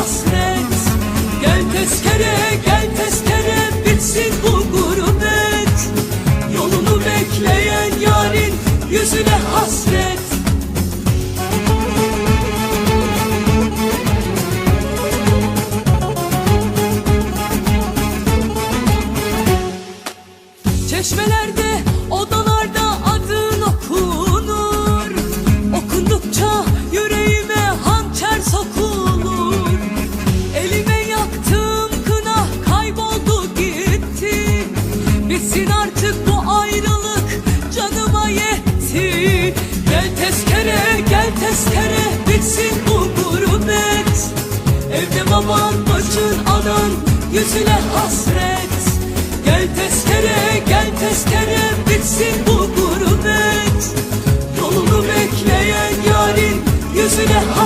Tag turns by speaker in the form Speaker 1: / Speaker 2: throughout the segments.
Speaker 1: lost. Gözüne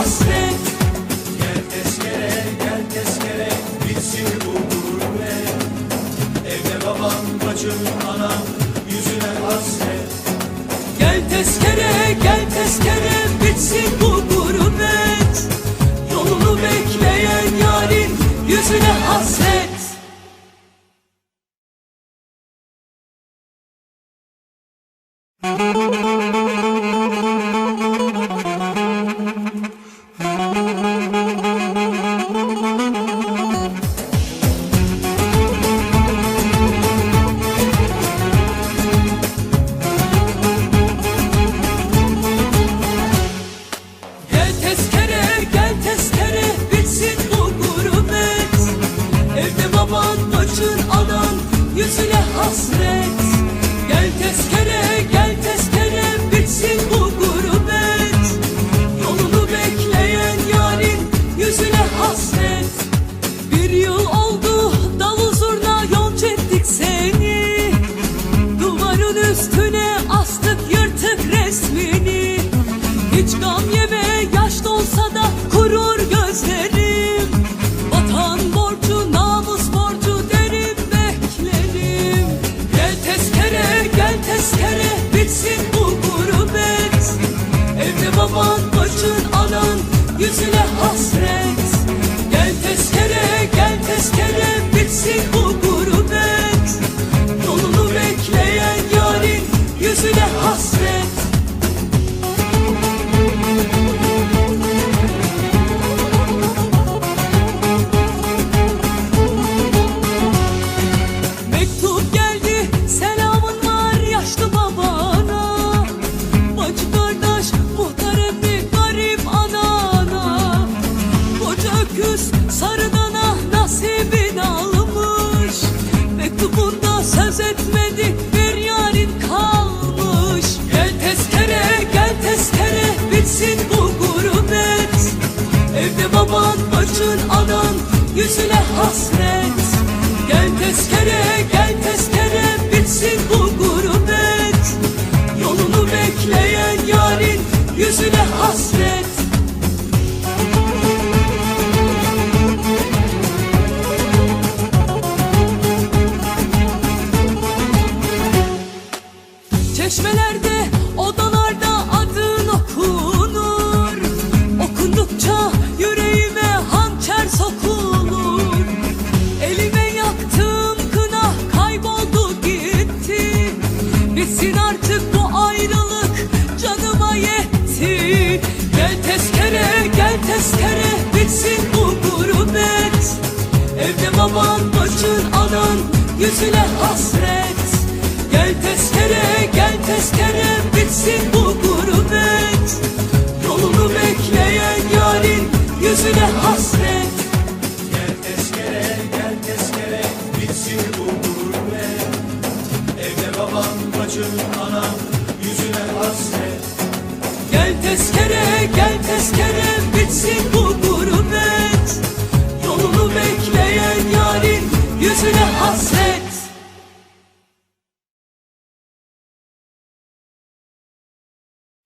Speaker 1: tezkere gel tezkere bitsin bu gurbet. Evde baban bacın anan yüzüne hasret. Yüzüne hasret.
Speaker 2: Gel tezkereye gel Bitsin
Speaker 1: artık bu ayrılık canıma yetti. Gel tezkere gel tezkere bitsin bu gurbet. Evde baban bacın anan yüzüne hasret. Gel tezkere gel tezkere bitsin bu gurbet. Yolunu bekleyen yarın yüzüne hasret.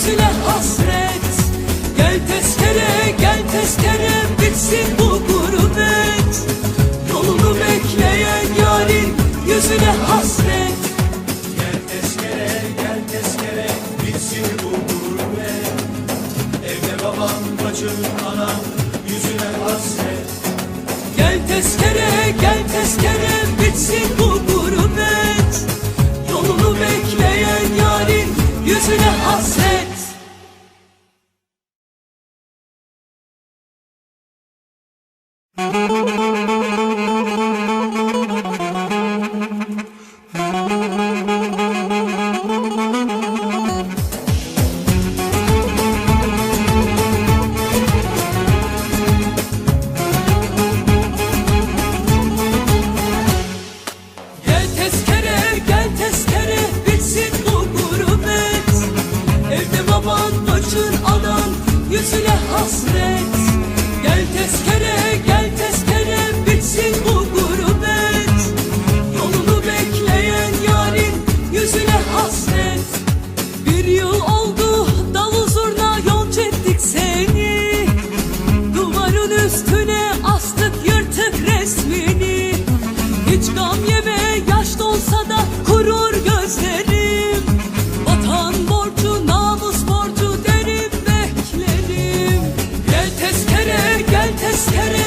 Speaker 2: yüzüne hasret.
Speaker 1: Gel tezkere gel tezkere bitsin bu gurbet. Yolunu bekleyen yarim yüzüne hasret. Gel tezkere gel tezkere bitsin bu gurbet. Evde baban bacın anan yüzüne hasret. Gel tezkere gel tezkere bitsin bu gurbet. Yolunu bekleyen yarim yüzüne hasret. Thank you. Just.